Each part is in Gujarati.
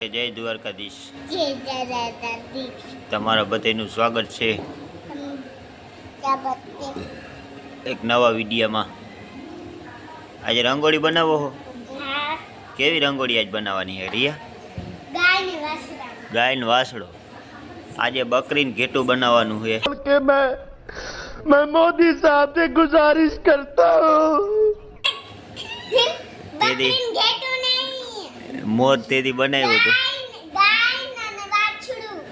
જય દ્વારકાધીશ. તમારા બધાનું સ્વાગત છે. એક નવા વિડિયામાં. આજે રંગોળી બનાવો હો. કેવી રંગોળી આજ બનાવવાની હે રિયા? ગાયન વાસડો આજે બકરીને ઘેટું બનાવવાનું છે કે મેં મોદી સાથે ગુજારિશ કરતા. હું દીદી. મોર તેથી બનાવ્યો હતો.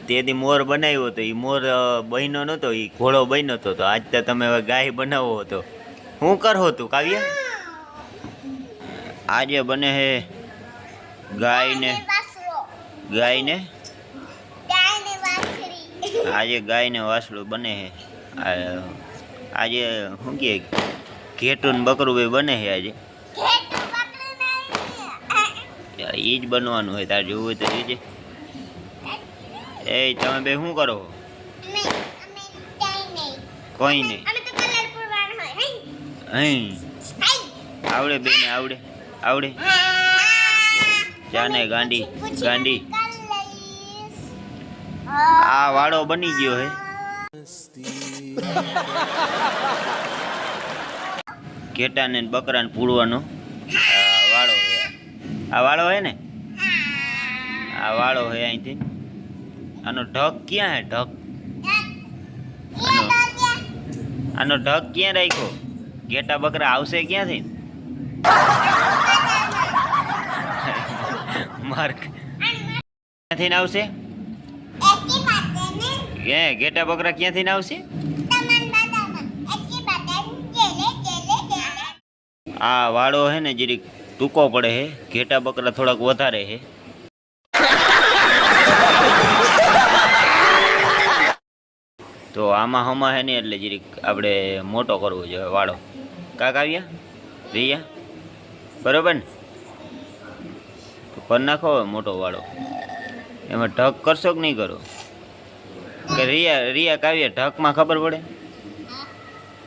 તેથી મોર બનાવ્યો હતો. એ મોર બન્યો નહોતો એ ઘોડો બન્યો હતો તો. આજ તો તમે હવે ગાય બનાવો હતો શું કરો તું, કાવ્ય? આજે બને છે ગાયને. ગાયને? આજે ગાયને વાસળું બને છે આજે, શું કહે? ઘેટું બકરું બને છે આજે ઘેટું બકરું નહીં એ જ બનવાનું હોય તારે જોવું હોય તો જોજે. એ તમે બે શું કરો? કાંઈ નહીં. અહીં આવડે બેને આવડે આવડે. જાને ગાંડી ગાંડી. આ વાળો બની ગયો હે. ઘેટાને બકરાને પૂરવાનો. આ વાળો હે ને? આ વાળો હે અહીંથી. આનો ઢગ ક્યાં હે? ઢગ. આનો ઢગ ક્યાં? રાખ્યો? ઘેટા બકરા આવશે ક્યાંથી? માર્ક. ક્યાંથી આવશે? કે ઘેટા બકરા ક્યાંથી આવશે? આ વાળો હે ને જરીક ટૂંકો પડે હે ઘેટા બકરા થોડાક વધારે હે તો આમાં હમા હે ને એટલે જરીક આપણે મોટો કરવો જોઈએ વાળો. કાક આવ્યા? રિયા? બરોબર ને? તો કરી નાખો હવે મોટો વાળો. એમાં ઢક કરશો કે નહીં કરો? કે રિયા રિયા કાવ્યા ઢકમાં ખબર પડે?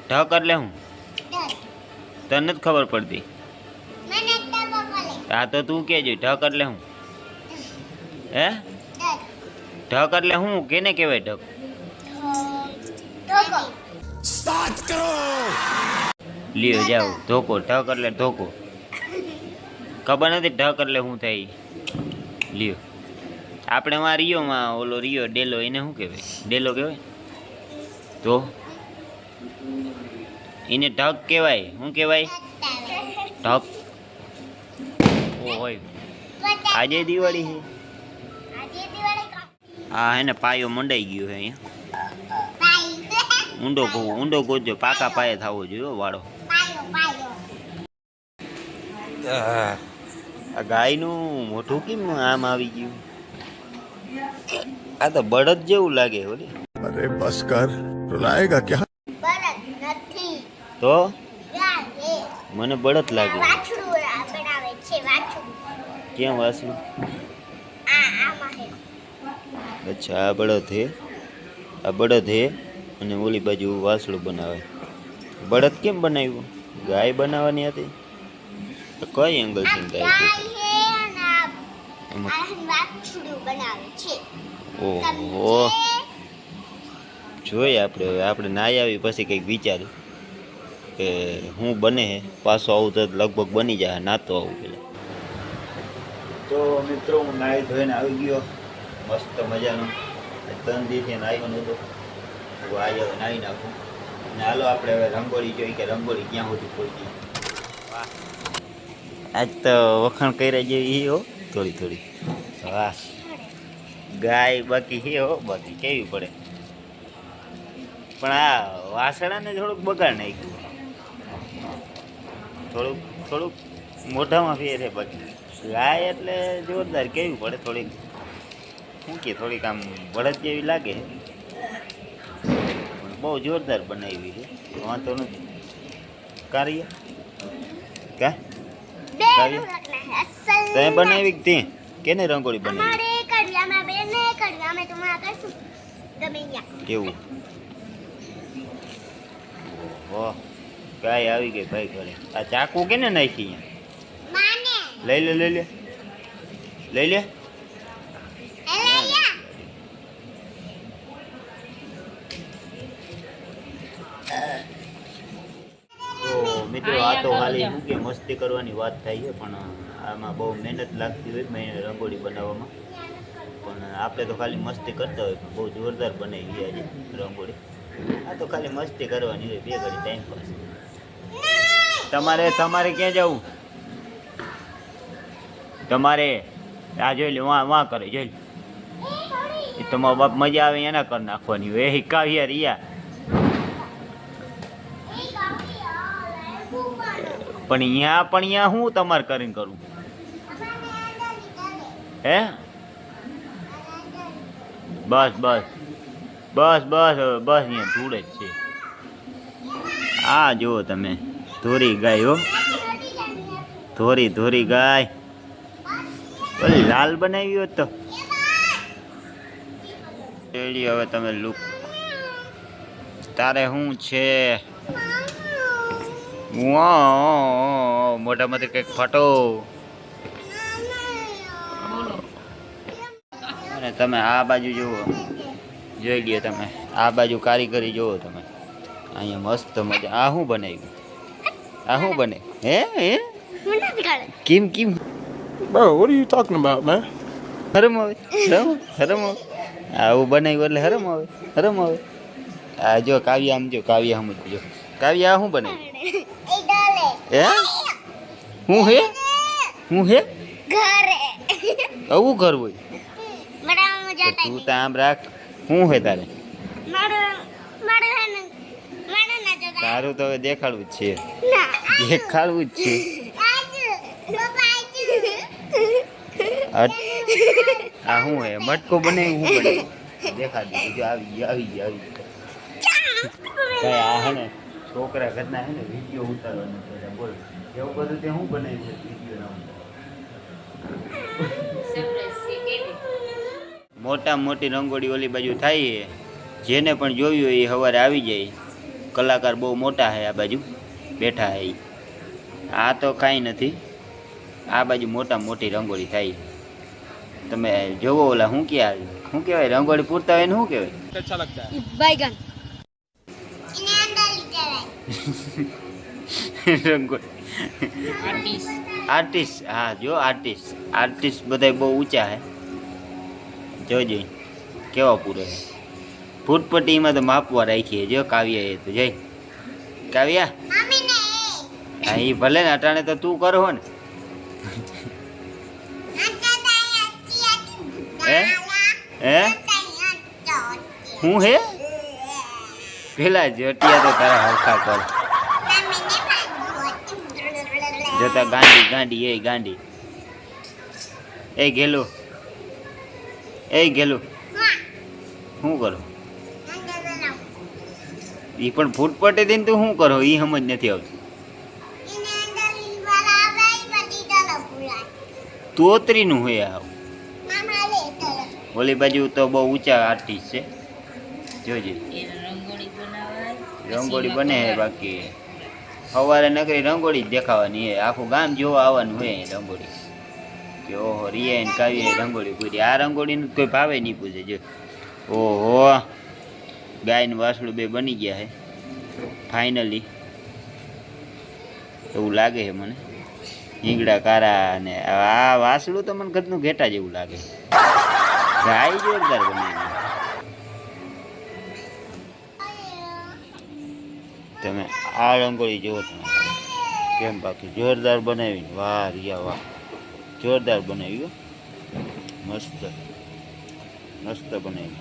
ઢક એટલે હું? તને નથી ખબર પડતી. હા તો તું કહેજો ઢક એટલે હું. હે? ઢક એટલે હું, કેને કહેવાય ઢક લ્યો, જાઓ, ધોકો ઢક એટલે ધોકો. ખબર નથી ઢક એટલે શું થાય. લ્યો. આપણે માં રિયોમાં ઓલો રિયો, ડેલો, એને શું કહેવાય? ડેલો કહેવાય? તો? એને ઢક કહેવાય. શું કહેવાય? ઢક. આજે દિવાળી છે હા હે ને પાયો મંડાઈ ગયો છે અહીંયા. ઊંડો ઊંડો ગોજો પાકા પાયે થવો જોયો વાળો. આ ગાયનું મોઢું કેમ આમ આવી ગયું? આ તો બળદ જેવું લાગે હોલી અરે બસ કર રૂલાયેગા ક્યાં બળદ નથી. તો? મને બળદ લાગે. ક્યાં હે અચ્છા આ બળદ હે. આ બળદ હે અને ઓલી બાજુ વાસણું બનાવે. બળદ કેમ બનાવ્યું? ગાય બનાવવાની હતી? તો કઈ એંગલથી ગાય ગાય છે. ઓહો. જોઈએ આપણે હવે. આપણે નાઈ આવી પછી કંઈક વિચાર્યું કે હું બને હે. પાછો આવું તો લગભગ બની જાય નાતો આવું પેલા. તો મિત્રો, હું નાહી ધોઈને આવી ગયો. મસ્ત મજાનું. ત્રણ દિવસે નાહ્યો નહોતો. હું આજે નાહી નાખું. અને હાલો આપણે હવે રંગોળી જોઈ કે રંગોળી ક્યાં સુધી પહોંચી. આજ તો વખાણ કર્યા જેવી હો થોડી થોડી. વાહ. ગાય, બાકી છે હો. બાકી કેવી પડે. પણ આ વાસણાને થોડુંક બગાડ નાખ્યું. થોડુંક થોડુંક મોઢામાં ફેર છે બાકી. ગાય એટલે જોરદાર કેવી પડે થોડીક. શું કે થોડીક આમ બળદ જેવી લાગે. બહુ જોરદાર બનાવી છે. વાંધો નથી. કાર્ય? કા કાર્ય? તમે બનાવી કે તે કેને રંગોળી બનાવી? કેવું? વાહ ગાય આવી ગઈ ભાઈ ઘરે. આ ચાકુ કેને નાખી અહીંયા? લઈ લે લઈ લે. લઈ લે. મિત્રો આ તો ખાલી શું કે મસ્તી કરવાની વાત થાય છે પણ આમાં બહુ મહેનત લાગતી હોય મેં રંગોળી બનાવવામાં. પણ આપણે તો ખાલી મસ્તી કરતા હોય બહુ જોરદાર બને છે રંગોળી. આ તો ખાલી મસ્તી કરવાની હોય બે ઘડી ટાઈમ પાસ તમારે તમારે ક્યાં જવું? તમારે, આ જોઈ લે વાં વાં કરે, જોઈ લે એ તમારો બાપ મજા આવે, એના કરી નાખવાની હોય. એ કાવ્યા રિયા પણ અહીંયા પણ અહીંયા હું તમારે કરીને કરું? હે? બસ બસ. બસ બસ બસ અહીંયા ધૂળ જ છે. આ જુઓ તમે. ધોરી ગાય હો. ધોરી ધોરી ગાય. ઓલી લાલ બનાવી હોત તો? જોઈ હવે તમે લુક તારે શું છે? મોટા મોઢામાંથી કંઈક ફાટો. અને તમે આ બાજુ જુઓ. જોઈ લ્યો તમે. આ બાજુ કારીગરી જુઓ તમે. અહીંયા મસ્ત મજા. આ શું બનાવ્યું? આ શું બને હે હે? કેમ કેમ. Bro, what are you talking about, man? હરમ આવે હરમ હરમ આવે આવું બનાવ્યું એટલે હરમ આવે હરમ આવે આ જો કાવ્ય આમ જો કાવ્ય આમ જો કાવ્યા આ શું બનાવ્યું? હે? હું હે? હું હે? ઘરે. આવું ઘર હોય. તો તામ આમ રાખ. શું હે તારે? તારું તો હવે દેખાડવું જ છે. દેખાડવું જ છે આજુ પપ્પા આજુ હટ. આ શું હે? મટકો બને હું બને દેખા દીધું, જો આવી ગયું આવી ગયું આવી ગયું આ હે ને, છોકરા ઘરના હે ને વીડિયો ઉતારવાનો છે બોલ. એવું બધું તે શું બનાવ્યું છે વીડિયો ના મોટા મોટી રંગોળી ઓલી બાજુ થાય છે જેને પણ જોયું હોય એ સવારે આવી જાય. કલાકાર બહુ મોટા છે આ બાજુ, બેઠા હે. આ તો કાંઈ નથી. આ બાજુ મોટા મોટી રંગોળી થાય. તમે જોવો ઓલા શું કહેવાય શું કહેવાય? રંગોળી પૂરતા હોય ને શું કહેવાય? રંગોળી. આર્ટિસ્ટ. હા જો આર્ટિસ્ટ. આર્ટિસ્ટ બધા બહુ ઊંચા હે. જોજો કેવા પૂરે છે ફૂટપટ્ટીમાં તો માપવા રાખીએ. જો કાવ્યા એ તો જય કાવ્યા? હા એ ભલે ને અટાણે તો તું કરો ને. હે? હે? હું હે? પેલા જોટિયા તો તારા હરખા કર. જોતા ગાંડી ગાંડી એ ગાંડી. એ ગેલું. એ ગેલું. શું કરો? એ પણ ફૂટપટી દઈને તું શું કરો? એ સમજ નથી આવતી. તોતરીનું હોય આવ. ઓલી બાજુ તો બહુ ઊંચા આર્ટિસ્ટ છે. જોજે. રંગોળી બને બાકી. સવારે નકરી રંગોળી જ દેખાવાની હે. આખું ગામ જોવા આવવાનું હોય રંગોળી. કે ઓહો રિયા ને કાવ્ય રંગોળી પૂરી. આ રંગોળીનું કોઈ ભાવે નહીં પૂછે જો. ઓહો ગાયનું વાસળું બે બની ગયા હે. ફાઇનલી એવું લાગે છે મને. હિંગડા કારા અને આ વાસળું તો મને ઘરનું ઘેટા જેવું લાગે. ગાય જોરદાર બનાવી તમે આ રંગોળી જુઓ તમે કેમ બાકી જોરદાર બનાવી વાહ રિયા વાહ જોરદાર બનાવ્યું. મસ્ત મસ્ત બનાવ્યું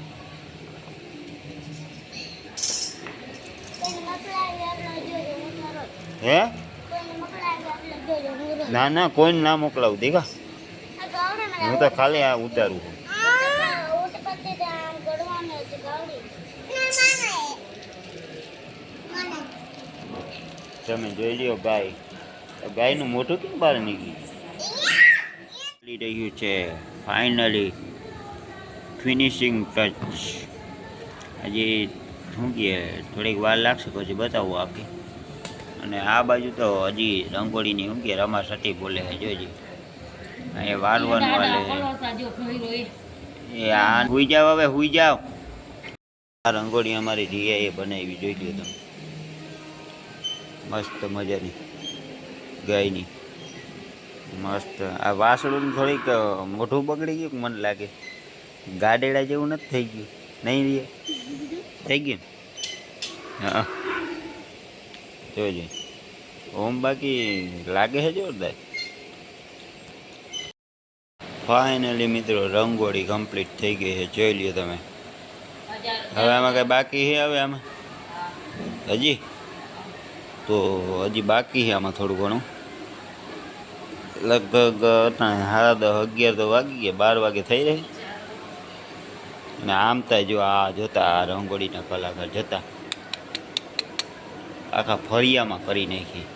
હે ના ના કોઈને ના મોકલાવું દેખા હું તો ખાલી આ ઉતારું છું તમે જોઈ લ્યો ગાય ગાયનું મોઢું કેમ બહાર નીકળી રહ્યું છે ફાઇનલી ફિનિશિંગ ટચ હજી શું કહે થોડીક વાર લાગશે પછી બતાવું આખી અને આ બાજુ તો હજી રંગોળીની શું કે રમાસટી બોલે છે જોજે અહીંયા વારવાનું વાલે એ આ હુઈ જાવ હવે હુઈ જાવ આ રંગોળી અમારી જીએ એ બનાવી જોઈ લ્યો તમે. મસ્ત મજાની ગાયની. મસ્ત. આ વાસળું થોડીક મોઢું બગડી ગયું મને લાગે. ગાડેડા જેવું નથી થઈ ગયું. નહીં રે. થઈ ગયું હા. જોજો ઓમ બાકી લાગે છે જોરદાર. ફાઇનલી મિત્રો રંગોળી કમ્પ્લીટ થઈ ગઈ છે. જોઈ લ્યો તમે. હવે આમાં કઈ બાકી છે હવે આમાં? હજી? તો હજી બાકી છે આમાં થોડું ઘણું. લગભગ સાડા દસ, અગિયાર તો વાગી ગયા, બાર વાગે થઈ રહી. અને આમ થાય જો આ જોતા, આ રંગોળીના કલાકાર જતા. આખા ફળિયામાં કરી નાખી.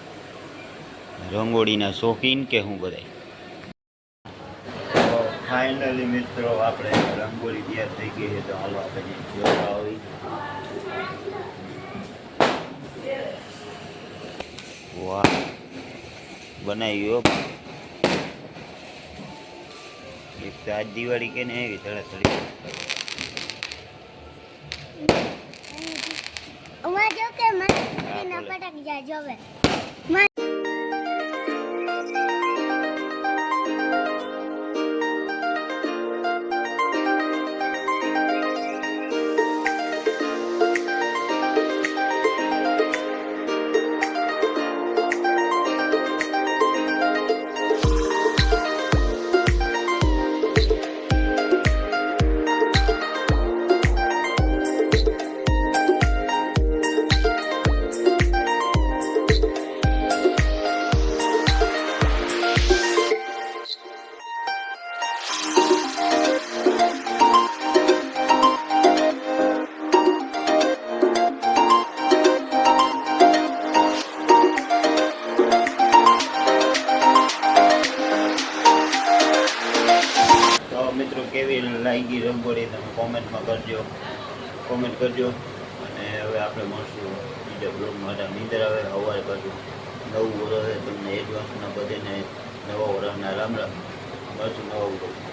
રંગોળીના શોખીન કે હું બધાય? ફાઇનલી મિત્રો, આપણે રંગોળી તૈયાર થઈ ગઈ છે, તો હાલો આપણે જોતા આવી વાહ બનાવ્યો એક તો આજ દિવાળી કે ને એવી થડે થડી ઉમા જો કે મને ના પટક જોવે લાગી રંગોળી, તમે કોમેન્ટમાં કરજો. કોમેન્ટ કરજો. અને હવે આપણે મળશું બીજા બ્લોગમાં. નીંદર આવે સવારે પાછું નવું વર્ષ તમને એડવાન્સના બધાને નવા વર્ષના રામ રામ. મળશું નવા બ્લોગ